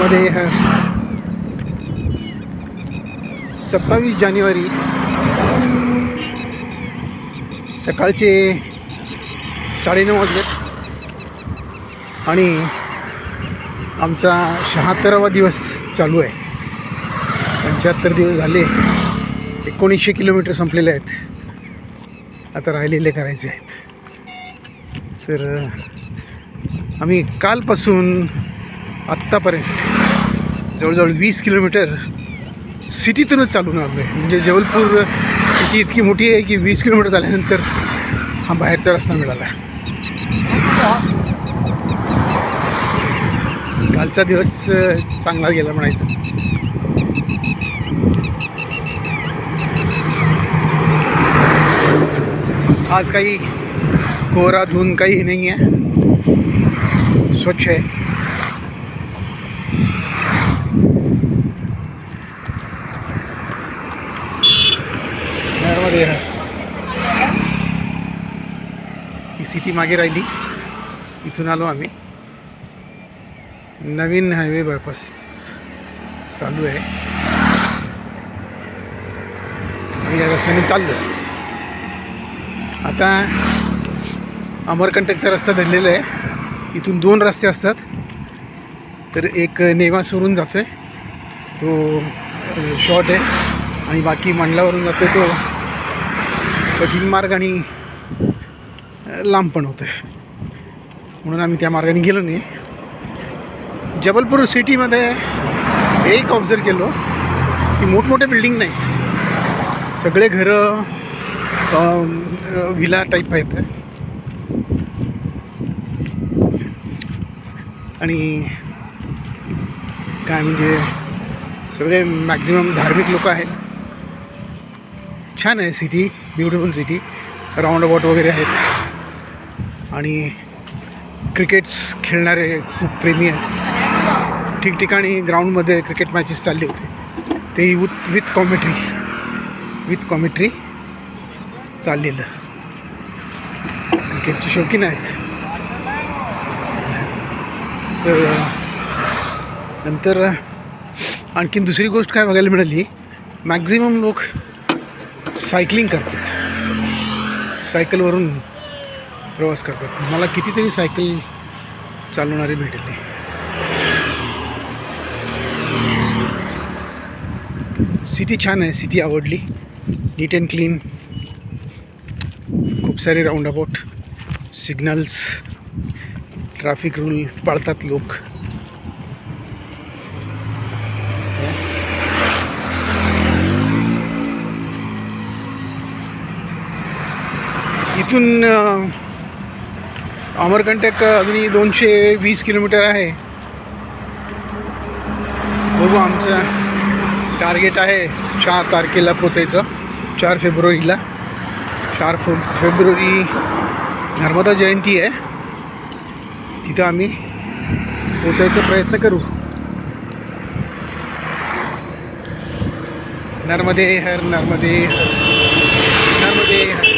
मध्ये सत्तावीस जानेवारी. सकाळचे साडेनऊ वाजले. आणि आमचा शहात्तरावा दिवस चालू आहे. पंच्याहत्तर दिवस झाले. एकोणीसशे किलोमीटर संपलेले आहेत. आता राहिलेले करायचे आहेत. तर आम्ही कालपासून आत्तापर्यंत जवळजवळ वीस किलोमीटर सिटीतूनच चालून आलो आहे. जबलपूर सिटी इतकी मोठी आहे की वीस किलोमीटर झाल्यानंतर हा बाहेरचा रस्ता मिळाला कालचा दिवस चांगला गेला म्हणायचं. आज काही कोरा धुन काही नाही आहे. स्वच्छ आहे. ती सिटी मागे राहिली. इथून आलो आम्ही. नवीन हायवे बायपास चालू आहे. आम्ही या रस्त्याने चाललो आता अमरकंटकचा रस्ता धरलेला आहे. इथून दोन रस्ते असतात. तर एक नेवासवरून जातो आहे तो शॉर्ट आहे. आणि बाकी मंडलावरून जातो तो. कठीण मार्ग आणि लांब पण होतं आहे म्हणून आम्ही त्या मार्गाने गेलो नाही. जबलपूर सिटीमध्ये एक ऑब्झर्व केलो की मोठमोठ्या बिल्डिंग नाही सगळे घरं विला टाईप आहेत. आणि काय म्हणजे सगळे मॅक्झिमम धार्मिक लोक आहेत. छान आहे city beautiful city roundabout वगैरे आहेत. आणि क्रिकेट्स खेळणारे खूप प्रेमी आहेत. ठिकठिकाणी ग्राउंडमध्ये क्रिकेट मॅचेस चालले होते. तेही with with commentary with commentary चाललेलं. क्रिकेटचे शौकीन आहेत. तर नंतर आणखीन दुसरी गोष्ट काय बघायला मिळाली? मॅक्झिमम लोक सायकलिंग करतात. सायकलवरून प्रवास करतात. मला कितीतरी सायकल चालवणारे भेटले सिटी छान आहे सिटी आवडली. Neat and clean. खूप सारे roundabout signals traffic rule पाळतात लोक. इथून अमरकंटक अजूनही दोनशे वीस किलोमीटर आहे. बघू आमचं टार्गेट आहे. चार तारखेला पोचायचं चार फेब्रुवारीला. चार फे फेब्रुवारी नर्मदा जयंती आहे. तिथं आम्ही पोचायचा प्रयत्न करू. नर्मदे हर. नर्मदे हर.